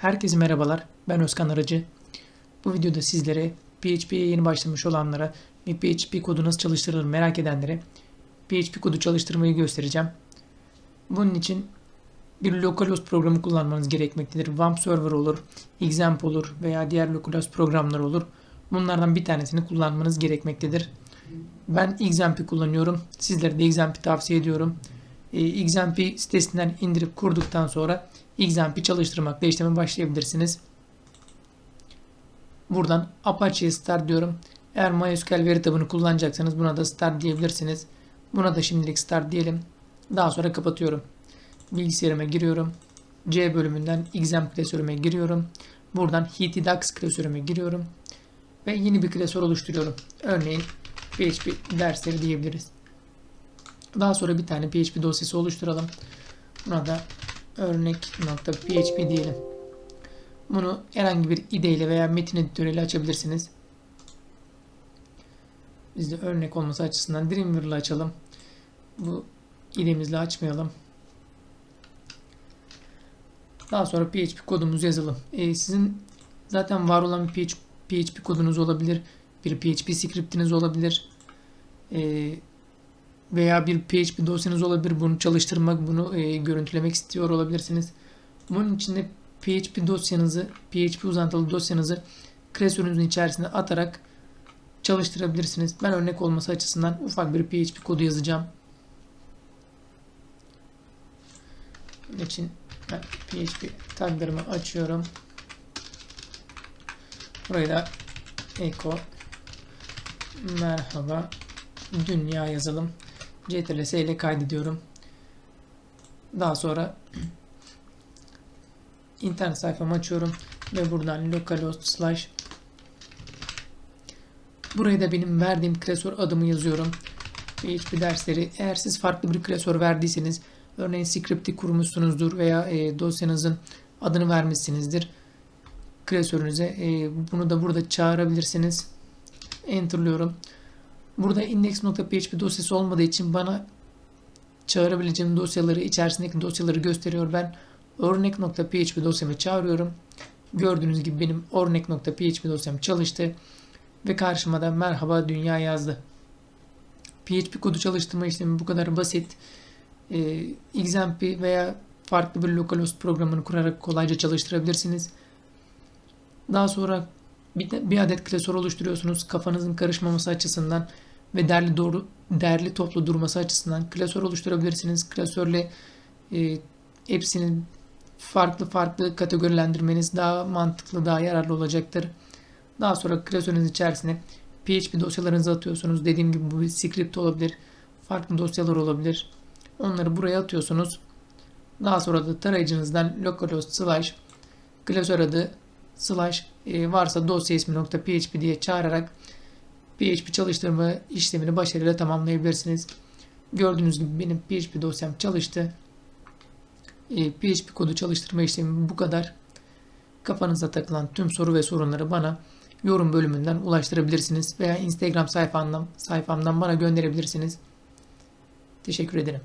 Herkese merhabalar. Ben Özkan Aracı. Bu videoda sizlere PHP'ye yeni başlamış olanlara ve PHP kodu nasıl çalıştırılır merak edenlere PHP kodu çalıştırmayı göstereceğim. Bunun için bir localhost programı kullanmanız gerekmektedir. WAMP server olur, Xampp olur veya diğer localhost programlar olur. Bunlardan bir tanesini kullanmanız gerekmektedir. Ben Xamp'i kullanıyorum. Sizlere de Xamp'i tavsiye ediyorum. E, sitesinden indirip kurduktan sonra Xamp'i çalıştırmakla işleme başlayabilirsiniz. Buradan Apache'ye start diyorum. Eğer MySQL veri tabanı kullanacaksanız buna da start diyebilirsiniz. Buna da şimdilik start diyelim. Daha sonra kapatıyorum. Bilgisayarıma giriyorum. C bölümünden Xampp klasörüme giriyorum. Buradan HTDAX klasörüme giriyorum. Ve yeni bir klasör oluşturuyorum. Örneğin PHP dersleri diyebiliriz. Daha sonra bir tane PHP dosyası oluşturalım. Buna da örnek.php diyelim. Bunu herhangi bir IDE ile veya metin editörüyle açabilirsiniz. Biz de örnek olması açısından Dreamweaver ile açalım. Bu IDE'mizle açmayalım. Daha sonra PHP kodumuzu yazalım. Ee, sizin zaten var olan bir PHP, PHP kodunuz olabilir. Bir PHP scriptiniz olabilir. Ee, veya bir PHP dosyanız olabilir. Bunu çalıştırmak, bunu e, görüntülemek istiyor olabilirsiniz. Bunun için de PHP dosyanızı, PHP uzantılı dosyanızı klasörünüzün içerisine atarak çalıştırabilirsiniz. Ben örnek olması açısından ufak bir PHP kodu yazacağım. Bunun için ben PHP taglarımı açıyorum. Buraya da echo merhaba dünya yazalım. CTRL ile kaydediyorum. Daha sonra internet sayfamı açıyorum ve buradan localhost slash buraya da benim verdiğim klasör adımı yazıyorum. PHP dersleri eğer siz farklı bir klasör verdiyseniz örneğin script'i kurmuşsunuzdur veya e, dosyanızın adını vermişsinizdir klasörünüze e, bunu da burada çağırabilirsiniz. Enter'lıyorum. Burada index.php dosyası olmadığı için bana çağırabileceğim dosyaları, içerisindeki dosyaları gösteriyor. Ben örnek.php dosyamı çağırıyorum. Gördüğünüz gibi benim örnek.php dosyam çalıştı. Ve karşıma da merhaba dünya yazdı. PHP kodu çalıştırma işlemi bu kadar basit. Ee, Xamp'i veya farklı bir localhost programını kurarak kolayca çalıştırabilirsiniz. Daha sonra bir, bir adet klasör oluşturuyorsunuz kafanızın karışmaması açısından ve derli doğru derli toplu durması açısından klasör oluşturabilirsiniz. Klasörle e, hepsini farklı farklı kategorilendirmeniz daha mantıklı, daha yararlı olacaktır. Daha sonra klasörünüz içerisine PHP dosyalarınızı atıyorsunuz. Dediğim gibi bu bir script olabilir. Farklı dosyalar olabilir. Onları buraya atıyorsunuz. Daha sonra da tarayıcınızdan localhost slash klasör adı slash e, varsa dosya ismi php diye çağırarak PHP çalıştırma işlemini başarıyla tamamlayabilirsiniz. Gördüğünüz gibi benim PHP dosyam çalıştı. E, PHP kodu çalıştırma işlemi bu kadar. Kafanıza takılan tüm soru ve sorunları bana yorum bölümünden ulaştırabilirsiniz veya Instagram sayfamdan, sayfamdan bana gönderebilirsiniz. Teşekkür ederim.